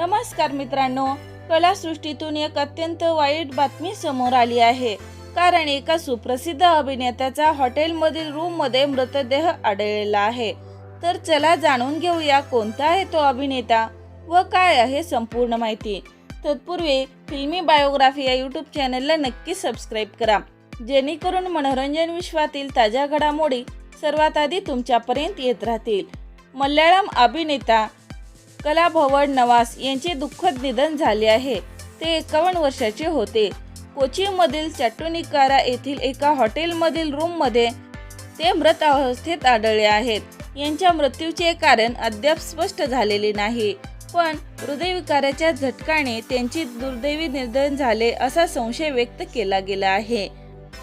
नमस्कार मित्रांनो कलासृष्टीतून एक अत्यंत वाईट बातमी समोर आली आहे. कारण एका सुप्रसिद्ध अभिनेत्याचा हॉटेलमधील रूममध्ये मृतदेह आढळलेला आहे. तर चला जाणून घेऊया कोणता आहे तो अभिनेता व काय आहे संपूर्ण माहिती. तत्पूर्वी फिल्मी बायोग्राफी या यूट्यूब चॅनलला नक्की सबस्क्राईब करा. जेणेकरून मनोरंजन विश्वातील ताज्या घडामोडी सर्वात आधी तुमच्यापर्यंत येत राहतील. मल्याळम अभिनेता कलाभवन नवास यांचे दुःखद निधन झाले आहे. ते एकावन्न वर्षाचे होते. कोचीमधील चट्टुनिकारा येथील एका हॉटेलमधील रूममध्ये ते मृत अवस्थेत आढळले आहेत. यांच्या मृत्यूचे कारण अद्याप स्पष्ट झालेले नाही. पण हृदयविकाराच्या झटकाने त्यांची दुर्दैवी निधन झाले असा संशय व्यक्त केला गेला आहे.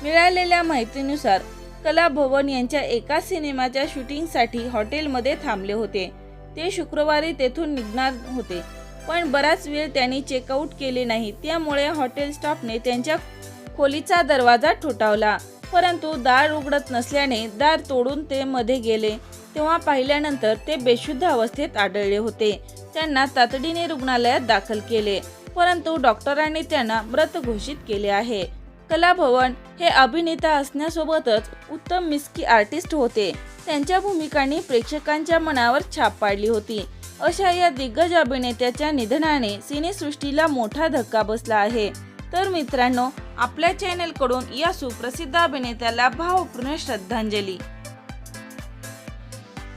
मिळालेल्या माहितीनुसार कला भवन यांच्या एका सिनेमाच्या शूटिंगसाठी हॉटेलमध्ये थांबले होते. ते शुक्रवारी तेथून निघणार होते. पण बराच वेळ त्यांनी चेकआउट केले नाही. त्यामुळे हॉटेल स्टाफने त्यांच्या खोलीचा दरवाजा ठोठावला. परंतु दार उघडत नसल्याने दार तोडून ते मध्ये गेले. तेव्हा पाहिल्यानंतर ते बेशुद्ध अवस्थेत आढळले होते. त्यांना तातडीने रुग्णालयात दाखल केले. परंतु डॉक्टरांनी त्यांना मृत घोषित केले आहे. कलाभवन हे अभिनेता असण्यासोबतच उत्तम मिस्की आर्टिस्ट होते. त्यांच्या भूमिकांनी प्रेक्षकांच्या मनावर छाप पाडली होती. अशा या दिग्गज अभिनेत्याच्या निधनाने सिनेसृष्टीला मोठा धक्का बसला आहे. तर मित्रांनो आपल्या चॅनलकडून या सुप्रसिद्ध अभिनेत्याला भावपूर्ण श्रद्धांजली.